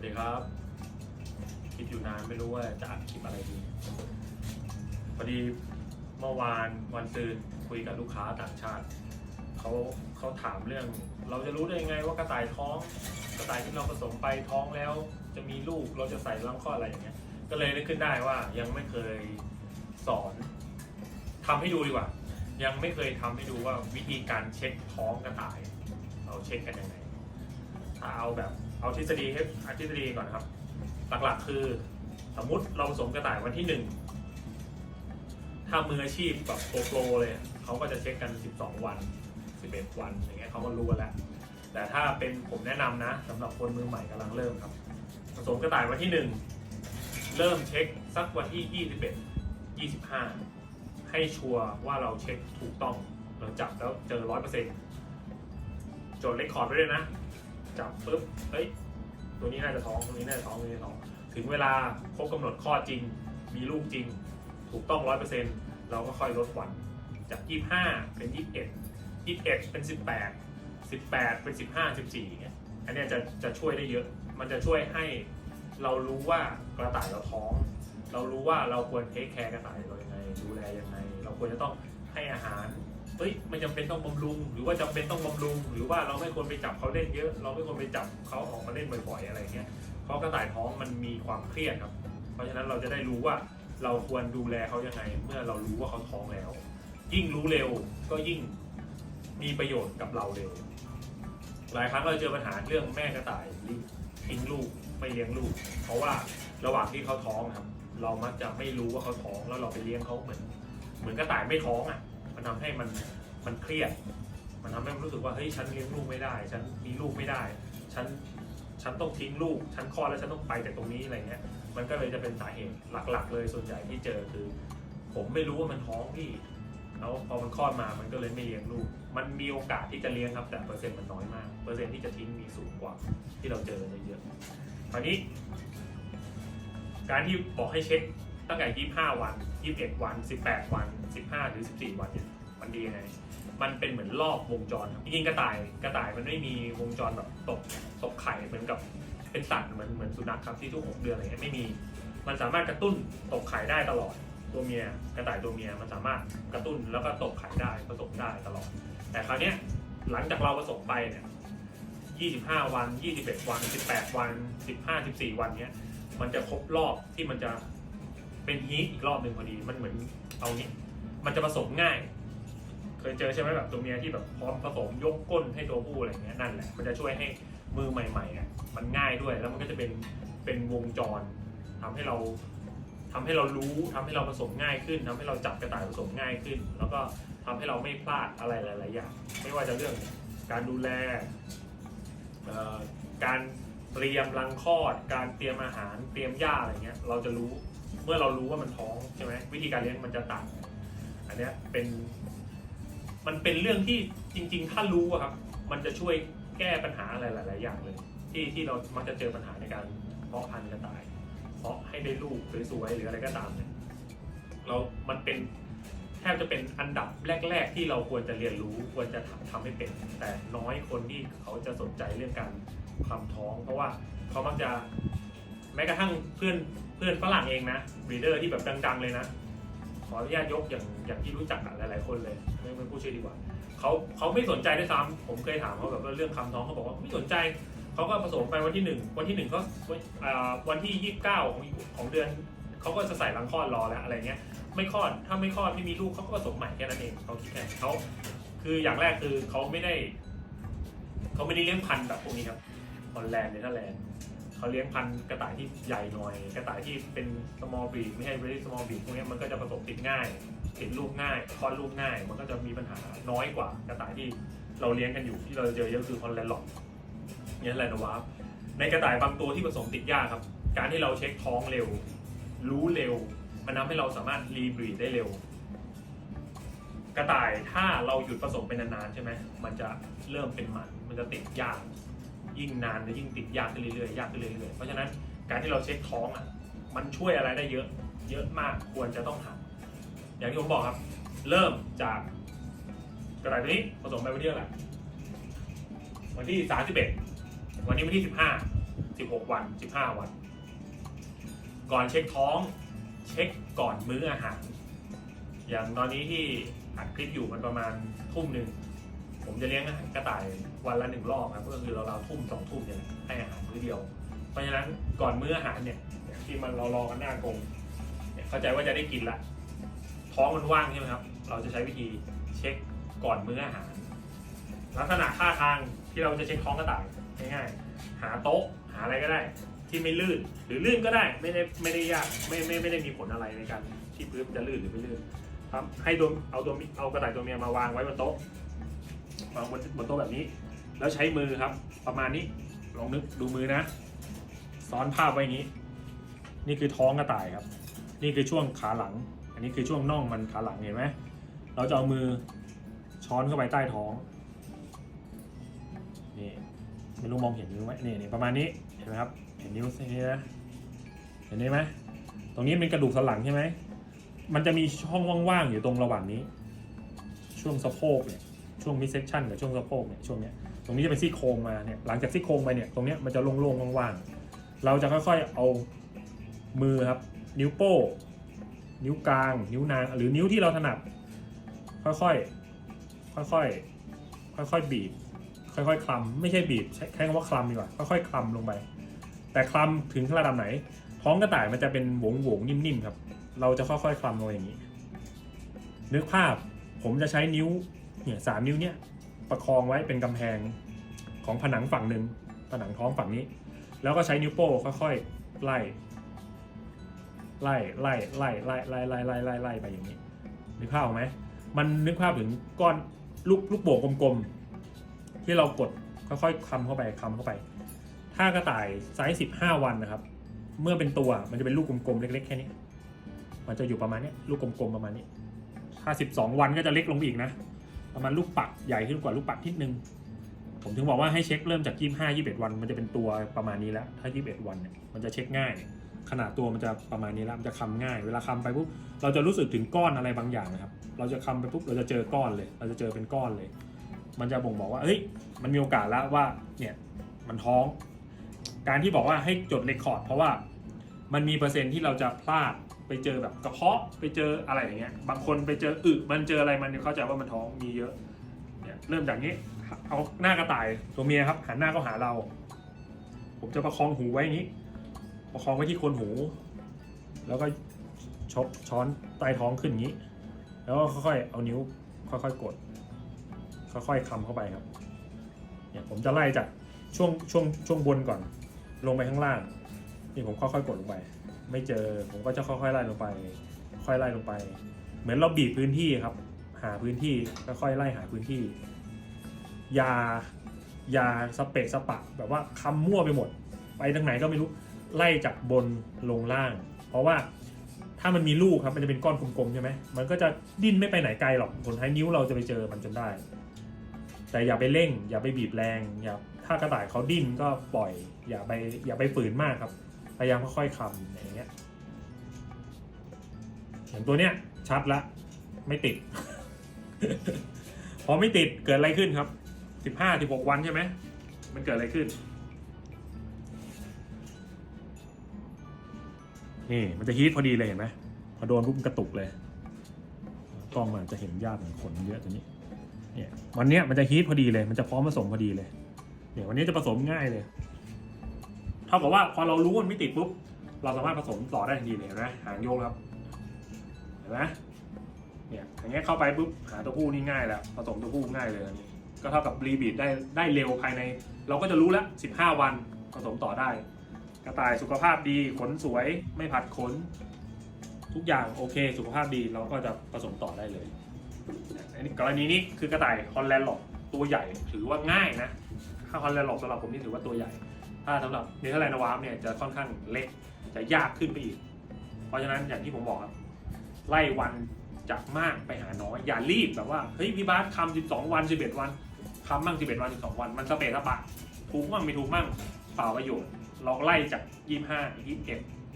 วัสดีครับ คิดอยู่นานไม่รู้ว่าจะอัดคลิปอะไรดีพอดีเมื่อวานวันซืนคุยกับลูกค้าต่างชาติเขาเขาถามเรื่อง เราจะรู้ได้ยังไงว่ากระต่ายท้อง กระต่ายที่เราผสมไปท้องแล้ว จะมีลูกเราจะใส่รังข้ออะไรอย่างเงี้ย ก็เลยนึกขึ้นได้ว่ายังไม่เคยสอนทำให้ดูดีกว่า ยังไม่เคยทำให้ดูว่าวิธีการเช็คท้องกระต่าย เราเช็คกันยังไง เอาแบบเอาทฤษฎีให้อทฤษฎีก่อนนะครับ หลักๆคือสมมุติเราผสมกระต่ายวันที่หนึ่งถ้ามืออาชีพแบบโปรโปรเลยเขาก็จะเช็คกัน 12 วัน 11 วันอย่างเงี้ยเขาก็รู้แล้ว แต่ถ้าเป็นผมแนะนำนะสำหรับคนมือใหม่กำลังเริ่มครับผสมกระต่ายวันที่หนึ่งเริ่มเช็คสักวันที่ 21 25 ให้ชัวร์ว่าเราเช็คถูกต้องเราจับแล้วเจอร้อยเปอร์เซ็นต์จดเลคคอร์ดไว้เลยนะ จับปุ๊บเฮ้ยตัวนี้น่าจะท้องตัวนี้น่าจะท้องตัวนี้ท้อง ถึงเวลาครบกำหนดข้อจริง มีลูกจริง ถูกต้องร้อยเปอร์เซ็นต์เราก็ค่อยลดวันจากยี่ห้าเป็นยี่สิบเอ็ดยี่สิบเอ็ดเป็นสิบแปดสิบแปดเป็นสิบห้าสิบสี่เงี้ยอันนี้จะจะช่วยได้เยอะ มันจะช่วยให้เรารู้ว่ากระต่ายเราท้อง เรารู้ว่าเราควรเทคแคร์กระต่ายเรายังไงดูแลยังไง เราควรจะต้องให้อาหาร เฮ้ยไม่จำเป็นต้องบำรุง หรือว่าจำเป็นต้องบำรุง หรือว่าเราไม่ควรไปจับเขาเล่นเยอะ เราไม่ควรไปจับเขาออกมาเล่นบ่อยๆอะไรเงี้ยเพราะกระต่ายท้องมันมีความเครียดครับ เพราะฉะนั้นเราจะได้รู้ว่าเราควรดูแลเขายังไง เมื่อเรารู้ว่าเขาท้องแล้ว ยิ่งรู้เร็วก็ยิ่งมีประโยชน์กับเราเร็ว หลายครั้งเราเจอปัญหาเรื่องแม่กระต่ายทิ้งลูกไม่เลี้ยงลูก เพราะว่าระหว่างที่เขาท้องครับ เรามักจะไม่รู้ว่าเขาท้องแล้วเราไปเลี้ยงเขาเหมือน เหมือนกระต่ายไม่ท้องอะ มันทำให้มันมันเครียด มันทำให้มันรู้สึกว่าเฮ้ยฉันเลี้ยงลูกไม่ได้ ฉันมีลูกไม่ได้ ฉันฉันต้องทิ้งลูก ฉันคลอดแล้วฉันต้องไปจากตรงนี้อะไรเงี้ย มันก็เลยจะเป็นสาเหตุหลักๆ เลยส่วนใหญ่ที่เจอคือ ผมไม่รู้ว่ามันท้องพี่แล้วพอมันคลอดมา มันก็เลยไม่เลี้ยงลูก มันมีโอกาสที่จะเลี้ยงครับ แต่เปอร์เซ็นต์มันน้อยมาก เปอร์เซ็นต์ที่จะทิ้งมีสูงกว่า ที่เราเจอเยอะๆคราวนี้ การที่บอกให้เช็ค ตั้งแต่ 25 วัน 21 วัน 18 วัน 15 หรือ 14 วันเนี่ยมันดียังไง มันเป็นเหมือนรอบวงจรครับจริงๆกระต่ายกระต่ายมันไม่มีวงจรแบบตกตกไข่เหมือนกับเป็นสัตว์เหมือนเหมือนสุนัขครับที่ทุก6เดือนอะไรเงี้ยไม่มี มันสามารถกระตุ้นตกไข่ได้ตลอดตัวเมียกระต่ายตัวเมียมันสามารถกระตุ้นแล้วก็ตกไข่ได้ผสมได้ตลอด แต่คราวเนี้ยหลังจากเราผสมไปเนี่ย25 วัน 21 วัน 18 วัน 15 14 วันเนี้ยมันจะครบรอบที่มันจะ เป็นฮีทอีกรอบหนึ่งพอดี มันเหมือนเอานี้ มันจะผสมง่าย เคยเจอใช่ไหมแบบตัวเมียที่แบบพร้อมผสมยกก้นให้ตัวผู้อะไรเงี้ยนั่นแหละ มันจะช่วยให้มือใหม่ๆอะมันง่ายด้วย แล้วมันก็จะเป็นเป็นวงจรทำให้เราทำให้เรารู้ทำให้เราผสมง่ายขึ้นทำให้เราจับกระต่ายผสมง่ายขึ้น แล้วก็ทำให้เราไม่พลาดอะไรหลายๆอย่าง ไม่ว่าจะเรื่องการดูแลการเตรียมรังคลอด การเตรียมอาหาร เตรียมหญ้าอะไรเงี้ย เราจะรู้ มื่อเรารู้ว่ามันท้องใช่ไหมวิธีการเลี้ยงมันจะต่างอันนี้เป็น มันเป็นเรื่องที่จริง ๆ ถ้ารู้ครับ มันจะช่วยแก้ปัญหาอะไรหลาย ๆ อย่างเลย ที่ที่เรามักจะเจอปัญหาในการเพาะพันธุ์กระต่ายเพาะให้ได้ลูกสวยๆหรืออะไรก็ตามเนี่ยเรา มันเป็นแทบจะเป็นอันดับแรก ๆ ที่เราควรจะเรียนรู้ควรจะทำทำให้เป็น แต่น้อยคนที่เขาจะสนใจเรื่องการทำท้อง เพราะว่าเขามักจะ ม้กระทั่งเพื่อนเพื่อนฝรั่งเองนะบรีเดอร์ที่แบบดัง ๆ เลยนะ ขออนุญาตยกอย่างอย่างที่รู้จักหลายๆคนเลยไม่ไม่พูดชื่อดีกว่าเขาเขาไม่สนใจด้วยซ้ำผมเคยถามเขาแบบว่าเรื่องคำท้องเขาบอกว่าไม่สนใจเขาก็ผสมไปวันที่หนึ่งวันที่หนึ่งก็อ่าวันที่ยี่สิบเก้าของของเดือนเขาก็จะใส่รังคลอดรอแล้วอะไรเงี้ยไม่คลอดถ้าไม่คลอดไม่มีลูกเขาก็ผสมใหม่แค่นั้นเองเขาคิดแค่เขาคืออย่างแรกคือเขาไม่ได้เขาไม่ได้เลี้ยงพันธุ์แบบพวกนี้ครับฮอลแลนด์เนเธอร์แลนด์ เขาเลี้ยงพันธุ์กระต่ายที่ใหญ่หน่อย กระต่ายที่เป็น small breed ไม่ใช่ very small breed พวกนี้มันก็จะผสมติดง่ายติดลูกง่ายคลอดลูกง่าย มันก็จะมีปัญหาน้อยกว่ากระต่ายที่เราเลี้ยงกันอยู่ที่เราเจอเยอะคือฮอลแลนด์หลอดเนี่ยแหละนะวะในกระต่ายบางตัวที่ผสมติดยากครับ การที่เราเช็คท้องเร็ว รู้เร็ว มันทำให้เราสามารถรีบรีดได้เร็ว กระต่ายถ้าเราหยุดผสมไปนานๆใช่ไหมมันจะเริ่มเป็นหมัน มันจะติดยาก ยิ่งนานจะยิ่งติดยากขึ้นเรื่อยๆยากขึ้นเรื่อยๆเพราะฉะนั้นการที่เราเช็คท้องอะมันช่วยอะไรได้เยอะ เยอะมากควรจะต้องทำอย่างที่ผมบอกครับ เริ่มจากกระต่ายตัวนี้ผสมไปวันที่เท่าไหร่วันที่31วันนี้วันที่15 16วัน15วัน ก่อนเช็คท้อง เช็คก่อนมื้ออาหาร อย่างตอนนี้ที่อัดคลิปอยู่มันประมาณทุ่มหนึ่ง ผมจะเลี้ยงกระต่ายวันละหนึ่งรอบครับก็คือเราเราทุ่มสองทุ่มเนี่ยให้อาหารมื้อเดียว เพราะฉะนั้นก่อนมื้ออาหารเนี่ยที่มันเรารอกันหน้ากรงเนี่ยเข้าใจว่าจะได้กินละ ท้องมันว่างใช่ไหมครับ เราจะใช้วิธีเช็คก่อนมื้ออาหาร ลักษณะท่าทางที่เราจะเช็คท้องกระต่ายง่ายๆหาโต๊ะหาอะไรก็ได้ ที่ไม่ลื่นหรือลื่นก็ได้ไม่ได้ไม่ได้ยากไม่ไม่ไม่ได้มีผลอะไรในการที่พื้นมันจะลื่นหรือไม่ลื่นครับให้ตัวเอาตัวเอากระต่ายตัวเมียมาวางไว้บนโต๊ะ วางบนบนโต๊ะแบบนี้ แล้วใช้มือครับ ประมาณนี้ลองนึกดูมือนะ ซ้อนภาพไว้อย่างนี้ นี่คือท้องกระต่ายครับ นี่คือช่วงขาหลัง อันนี้คือช่วงน่องมันขาหลังเห็นไหมเราจะเอามือช้อนเข้าไปใต้ท้องนี่ไม่รู้มองเห็นนิ้วไหมนี่นี่ประมาณนี้เห็นไหมครับ เห็นนิ้วนี้นะเห็นไหมตรงนี้เป็นกระดูกสันหลังใช่ไหมมันจะมีช่องว่างๆอยู่ตรงระหว่างนี้ ช่วงสะโพกเนี่ย ช่วงมิดเซชันกับช่วงสะโพกเนี่ยช่วงเนี้ยตรงนี้จะเป็นซี่โครงมาเนี่ยหลังจากซี่โครงไปเนี่ยตรงเนี้ยมันจะโล่งๆว่างๆเราจะค่อยๆเอามือครับนิ้วโป้งนิ้วกลาง นิ้วนางหรือนิ้วที่เราถนัดค่อยๆค่อยๆค่อยๆบีบ ค่อยๆคลำไม่ใช่บีบใช้คำว่าคลำดีกว่าค่อยๆคลำลงไป แต่คลำถึงระดับไหน ท้องกระต่ายมันจะเป็นหวงหวงๆนิ่มๆครับ เราจะค่อยๆคลำลงอย่างนี้ นึกภาพผมจะใช้นิ้ว เนี่ยสามนิ้วเนี่ยประคองไว้เป็นกำแพงของผนังฝั่งหนึ่งผนังท้องฝั่งนี้ แล้วก็ใช้นิ้วโป้งค่อยๆไล่ไล่ไล่ไล่ไล่ไล่ไล่ไล่ไล่ไล่ไปอย่างนี้นึกภาพออกไหมมันนึกภาพถึงก้อนลูกลูกโป่งกลมๆ ที่เรากดค่อยๆคำเข้าไปคำเข้าไป ถ้ากระต่ายไซส์สิบห้าวันนะครับ เมื่อเป็นตัวมันจะเป็นลูกกลมๆเล็กๆแค่นี้ มันจะอยู่ประมาณนี้ลูกกลมๆประมาณนี้ ถ้าสิบสองวันก็จะเล็กลงไปอีกนะ ประมาณลูกปัดใหญ่ขึ้นกว่าลูกปัดนิดนึง ผมถึงบอกว่าให้เช็คเริ่มจากยี่ห้ายี่สิบเอ็ดวัน มันจะเป็นตัวประมาณนี้แล้ว ถ้ายี่สิบเอ็ดวันเนี่ยมันจะเช็คง่าย ขนาดตัวมันจะประมาณนี้แล้วมันจะคำง่าย เวลาคำไปปุ๊บเราจะรู้สึกถึงก้อนอะไรบางอย่างนะครับ เราจะคำไปปุ๊บเราจะเจอก้อนเลย เราจะเจอเป็นก้อนเลย มันจะบ่งบอกว่าเฮ้ยมันมีโอกาสแล้วว่าเนี่ยมันท้อง การที่บอกว่าให้จดเรคคอร์ดเพราะว่ามันมีเปอร์เซ็นต์ที่เราจะพลาด ไปเจอแบบกระเพาะไปเจออะไรอย่างเงี้ยบางคนไปเจออึมันเจออะไรมันเข้าใจว่ามันท้องมีเยอะเนี่ยเริ่มจากนี้เอาหน้ากระต่ายตัวเมียครับหันหน้าเข้าหาเรา ผมจะประคองหูไว้อย่างนี้ ประคองไว้ที่โคนหู แล้วก็ชกช้อนใต้ท้องขึ้นอย่างนี้ แล้วก็ค่อยๆเอานิ้วค่อยๆกด ค่อยๆคำเข้าไปครับเนี่ยผมจะไล่จากช่วงช่วงช่วงบนก่อน ลงไปข้างล่าง นี่ผมค่อยๆกดลงไป ไม่เจอผมก็จะค่อยๆไล่ลงไป ค่อยไล่ลงไป เหมือนเราบีบพื้นที่ครับ หาพื้นที่ค่อยๆไล่หาพื้นที่ ยายาสเปะสปะ แบบว่าคำมั่วไปหมด ไปทางไหนก็ไม่รู้ไล่จากบนลงล่าง เพราะว่าถ้ามันมีลูกครับมันจะเป็นก้อนกลมๆใช่ไหมมันก็จะดิ้นไม่ไปไหนไกลหรอกผลท้ายนิ้วเราจะไปเจอมันจนได้ แต่อย่าไปเร่ง อย่าไปบีบแรงอย่าถ้ากระต่ายเขาดิ้นก็ปล่อย อย่าไปอย่าไปฝืนมากครับ พยายามค่อยๆคำอย่างเงี้ยอย่างตัวเนี้ยชัดละไม่ติด พอไม่ติดเกิดอะไรขึ้นครับสิบห้าสิบหกวันใช่ไหมมันเกิดอะไรขึ้น นี่มันจะฮีทพอดีเลยเห็นไหมพอโดนปุ๊บกระตุกเลยกล้องมันจะเห็นยากเหมือนขนเยอะตัวนี้เนี่ยวันเนี้ยมันจะฮีทพอดีเลย มันจะพร้อมผสมพอดีเลยเนี่ยวันนี้จะผสมง่ายเลย เท่ากับว่าพอเรารู้ว่ามันไม่ติดปุ๊บเราสามารถผสมต่อได้ทันทีเลยเห็นไหมหางโยกครับเห็นไหมเนี่ยอย่างเงี้ยเข้าไปปุ๊บหาตัวผู้นี่ง่ายแล้วผสมตัวผู้ง่ายเลยนี่ก็เท่ากับรีบีดได้ได้เร็วภายใน เราก็จะรู้แล้ว 15 วันผสมต่อได้ กระต่ายสุขภาพดีขนสวยไม่ผัดขน ทุกอย่างโอเค สุขภาพดีเราก็จะผสมต่อได้เลยอันนี้กรณีนี้คือกระต่ายฮอลแลนด์หลอกตัวใหญ่ถือว่าง่ายนะถ้าฮอลแลนด์หลอกสำหรับผมนี่ถือว่าตัวใหญ่ ถ้าสำหรับเนเธอร์แลนด์นวามเนี่ยจะค่อนข้างเล็กจะยากขึ้นไปอีก เพราะฉะนั้นอย่างที่ผมบอกครับ ไล่วันจากมากไปหาน้อย อย่ารีบแบบว่าเฮ้ยพี่บาสคำ12วัน11วันคำมั่ง11วัน12วันมันสเปซสปะถูกมั่งไม่ถูกมั่งเปล่าประโยชน์เราไล่จาก25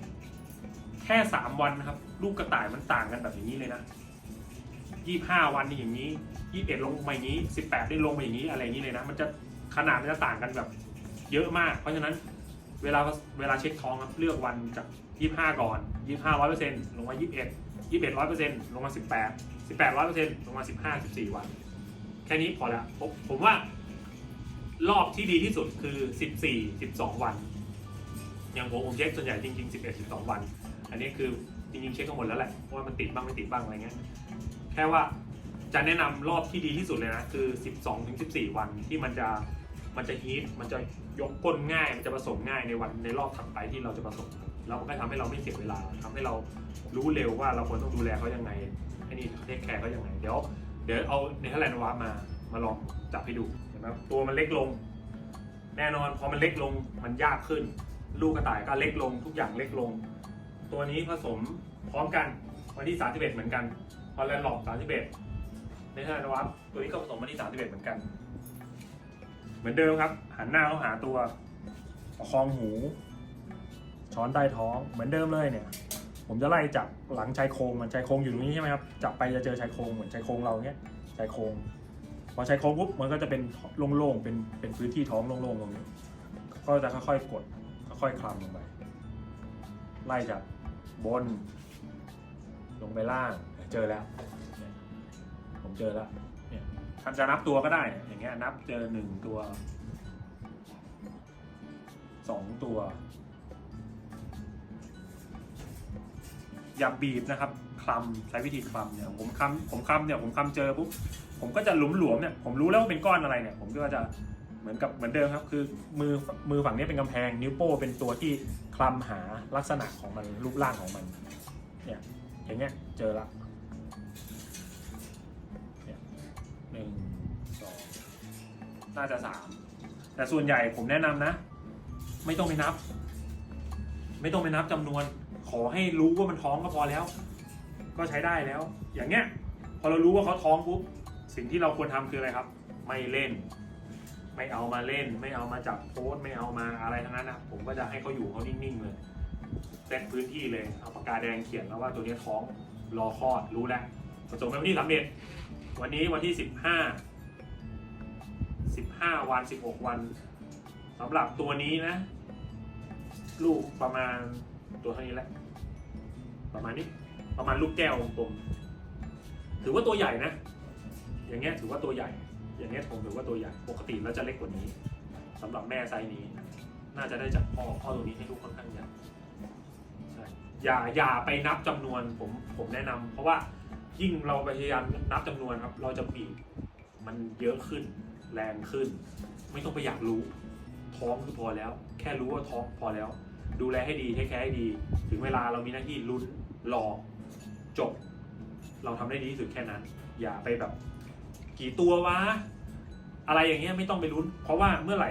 21แค่3วันนะครับ ลูกกระต่ายมันต่างกันแบบนี้เลยนะ25วันนี่อย่างนี้21ลงมาอย่างนี้18ได้ลงมาอย่างนี้อะไรอย่างนี้เลยนะ มันจะขนาดมันจะต่างกันแบบ เยอะมาก เพราะฉะนั้นเวลาเวลาเช็คทองครับเลือกวันจาก 25 ก่อน 25ร้อยเปอร์เซ็นต์ลงมา 21 21ร้อยเปอร์เซ็นต์ลงมา 18 18ร้อยเปอร์เซ็นต์ลงมา 15 14 วัน แค่นี้พอแล้วผมผมว่ารอบที่ดีที่สุดคือ 14 12 วัน อย่างผมผมเช็คส่วนใหญ่จริง ๆ 11 12 วัน อันนี้คือจริงๆเช็คกันหมดแล้วแหละว่ามันติดบ้างไม่ติดบ้างอะไรเงี้ยแค่ว่าจะแนะนำรอบที่ดีที่สุดเลยนะคือ 12ถึง14 วันที่มันจะ มันจะฮีทมันจะยกก้นง่าย มันจะผสมง่ายในวันในรอบถัดไปที่เราจะผสมแล้วมันก็ทำให้เราไม่เสียเวลาทำให้เรารู้เร็วว่าเราควรต้องดูแลเขายังไงไอ้นี่เทคแคร์เขายังไง เดี๋ยวเดี๋ยวเอาเนเธอร์แลนด์วาร์มามาลองจับให้ดูเห็นไหมตัวมันเล็กลง แน่นอนพอมันเล็กลงมันยากขึ้น ลูกกระต่ายก็เล็กลงทุกอย่างเล็กลง ตัวนี้ผสมพร้อมกันวันที่ 31 เหมือนกันฮอลแลนด์หลอก31ในเทอร์แลนด์วาร์ตัวนี้ก็ผสมวันที่ 31 เหมือนกัน เหมือนเดิมครับ หันหน้าเข้าหาตัว ประคองหู ช้อนใต้ท้อง เหมือนเดิมเลยเนี่ย ผมจะไล่จับหลังชายโครงมันชายโครงอยู่ตรงนี้ใช่ไหมครับ จับไปจะเจอชายโครงเหมือนชายโครงเราเนี้ยชายโครงพอชายโครงปุ๊บมันก็จะเป็นโล่งๆ เป็นเป็นพื้นที่ท้องโล่งๆตรงนี้ ก็จะค่อยๆกด ค่อยๆคลำลงไป ไล่จากบน ลงไปล่าง เจอแล้ว ผมเจอแล้ว ท่านจะนับตัวก็ได้เนี่ยอย่างเงี้ยนับเจอหนึ่งตัวสองตัว อย่าบีบนะครับคลำใช้วิธีคลำเนี่ยผมคลำผมคลำเนี่ยผมคลำเจอปุ๊บผมก็จะหลุมหลวมเนี่ยผมรู้แล้วว่าเป็นก้อนอะไรเนี่ย ผมก็จะเหมือนกับเหมือนเดิมครับ คือมือมือฝั่งนี้เป็นกำแพง นิ้วโป้เป็นตัวที่คลำหาลักษณะของมันรูปร่างของมันเนี่ยอย่างเงี้ยเจอละ หนึ่งสองน่าจะสามแต่ส่วนใหญ่ผมแนะนำนะ ไม่ต้องไปนับ ไม่ต้องไปนับจำนวน ขอให้รู้ว่ามันท้องก็พอแล้ว ก็ใช้ได้แล้ว อย่างเงี้ย พอเรารู้ว่าเขาท้องปุ๊บสิ่งที่เราควรทำคืออะไรครับ ไม่เล่น ไม่เอามาเล่น ไม่เอามาจับโพสไม่เอามาอะไรทั้งนั้นนะผมก็จะให้เขาอยู่เขานิ่งๆเลยเซตพื้นที่เลยเอาปากกาแดงเขียนแล้วว่าตัวนี้ท้องรอคลอดรู้แล้วผสมไปวันที่สามเด็ด วันนี้วันที่สิบห้าสิบห้าวันสิบหกวันสำหรับตัวนี้นะ ลูกประมาณตัวเท่านี้แหละ ประมาณนี้ ประมาณลูกแก้วกลมถือว่าตัวใหญ่นะ อย่างเงี้ยถือว่าตัวใหญ่ อย่างเงี้ยผมถือว่าตัวใหญ่ ปกติแล้วจะเล็กกว่านี้สำหรับแม่ไซส์นี้ น่าจะได้จากพ่อ พ่อตัวนี้ให้ลูกค่อนข้างใหญ่ใช่อย่าอย่าไปนับจำนวนผมผมแนะนำเพราะว่า ยิ่งเราพยายามนับจำนวนครับ เราจะบีบมันเยอะขึ้นแรงขึ้น ไม่ต้องไปอยากรู้ ท้องคือพอแล้ว แค่รู้ว่าท้องพอแล้ว ดูแลให้ดีเทคแคร์ให้ดี ถึงเวลาเรามีหน้าที่ลุ้นรอจบ เราทำได้ดีที่สุดแค่นั้น อย่าไปแบบ กี่ตัววะอะไรอย่างเงี้ยไม่ต้องไปลุ้น เพราะว่าเมื่อไหร่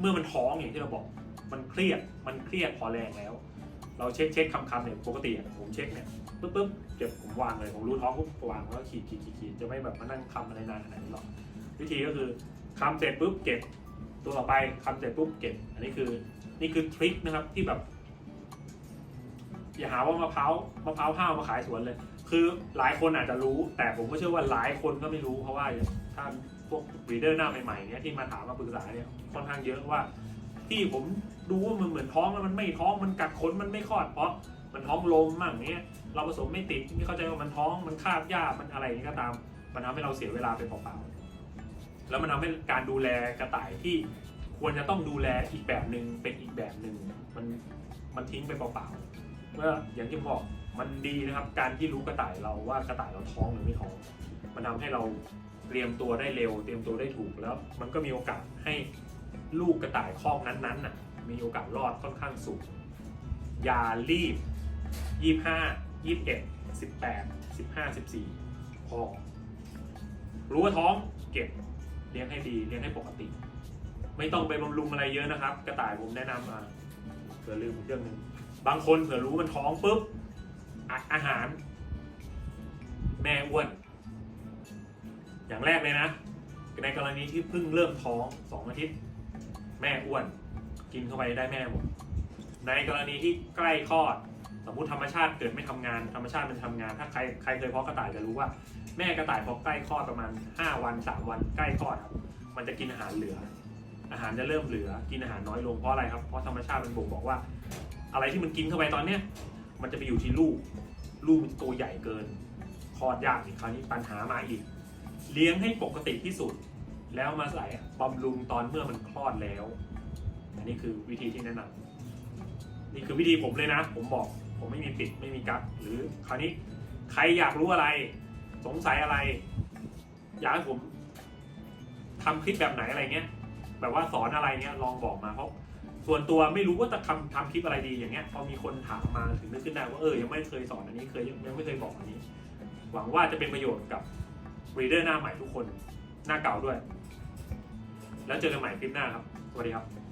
เมื่อมันท้องอย่างที่เราบอก มันเครียดมันเครียดพอแรงแล้ว เราเช็คเช็คคำคำเนี่ยปกติอะผมเช็คเนี่ยปุ๊บปุ๊บเก็บผมวางเลยผมรู้ท้องปุ๊บวางแล้วขีดขีดขีดขีดจะไม่แบบมานั่งคำอะไรนานขนาดนี้หรอกวิธีก็คือคำเสร็จปุ๊บเก็บตัวต่อไปคำเสร็จปุ๊บเก็บ อันนี้คือนี่คือทริคนะครับที่แบบอย่าหาว่ามะพร้าวมะพร้าวห้าวมาขายสวนเลย คือหลายคนอาจจะรู้ แต่ผมก็เชื่อว่าหลายคนก็ไม่รู้เพราะว่าถ้าพวกรีเดอร์หน้าใหม่ๆเนี่ยที่มาถามมาปรึกษาเนี่ยค่อนข้างเยอะว่าที่ผม ดูว่ามันเหมือนท้องแล้วมันไม่ท้องมันกัดขนมันไม่คลอด เพราะมันท้องลมมั่งเนี้ยเราผสมไม่ติดไม่เข้าใจว่ามันท้องมันคาบยามันอะไรนี้ก็ตาม มันทำให้เราเสียเวลาไปเปล่าๆแล้วมันทำให้การดูแลกระต่ายที่ควรจะต้องดูแลอีกแบบหนึ่งเป็นอีกแบบหนึ่งมันมันทิ้งไปเปล่าๆเมื่ออย่างที่ผมบอกมันดีนะครับ การที่รู้กระต่ายเราว่ากระต่ายเราท้องหรือไม่ท้อง มันทำให้เราเตรียมตัวได้เร็ว เตรียมตัวได้ถูกแล้ว มันก็มีโอกาสให้ลูกกระต่ายคอกนั้นๆน่ะ มีโอกาสรอดค่อนข้างสูง อย่ารีบยี่ห้ายี่สิบเอ็ดสิบแปดสิบห้าสิบสี่พอ รู้ว่าท้องเก็บเลี้ยงให้ดีเลี้ยงให้ปกติ ไม่ต้องไปบำรุงอะไรเยอะนะครับ กระต่ายผมแนะนำอะเผื่อลืมเรื่องหนึ่งบางคนเผื่อรู้มันท้องปุ๊บอัดอาหาร แม่อ้วน อย่างแรกเลยนะ ในกรณีที่เพิ่งเริ่มท้องสองอาทิตย์ แม่อ้วน กินเข้าไปได้แม่หมด ในกรณีที่ใกล้คลอด สมมติธรรมชาติเกิดไม่ทำงาน ธรรมชาติมันทำงาน ถ้าใครใครเคยเพาะกระต่ายจะรู้ว่า แม่กระต่ายพอใกล้คลอดประมาณ 5 วัน 3 วันใกล้คลอดครับมันจะกินอาหารเหลือ อาหารจะเริ่มเหลือ กินอาหารน้อยลงเพราะอะไรครับ เพราะธรรมชาติมันบ่งบอกว่า อะไรที่มันกินเข้าไปตอนเนี้ยมันจะไปอยู่ที่ลูก ลูกมันตัวใหญ่เกินคลอดยากอีกคราวนี้ปัญหามาอีก เลี้ยงให้ปกติที่สุด แล้วมาใส่บำรุงตอนเมื่อมันคลอดแล้ว อันนี้คือวิธีที่แนะนำนี่คือวิธีผมเลยนะ ผมบอก ผมไม่มีปิดไม่มีกั๊กหรือคราวนี้ใครอยากรู้อะไร สงสัยอะไร อยากให้ผมทำคลิปแบบไหนอะไรเงี้ย แบบว่าสอนอะไรเงี้ยลองบอกมาเพราะส่วนตัวไม่รู้ว่าจะทำทำคลิปอะไรดีอย่างเงี้ยพอมีคนถามมาถึงนึกขึ้นได้ว่าเออยังไม่เคยสอนอันนี้เคยยังไม่เคยบอกอันนี้ หวังว่าจะเป็นประโยชน์กับรีเดอร์หน้าใหม่ทุกคนหน้าเก่าด้วย แล้วเจอกันใหม่คลิปหน้าครับ สวัสดีครับ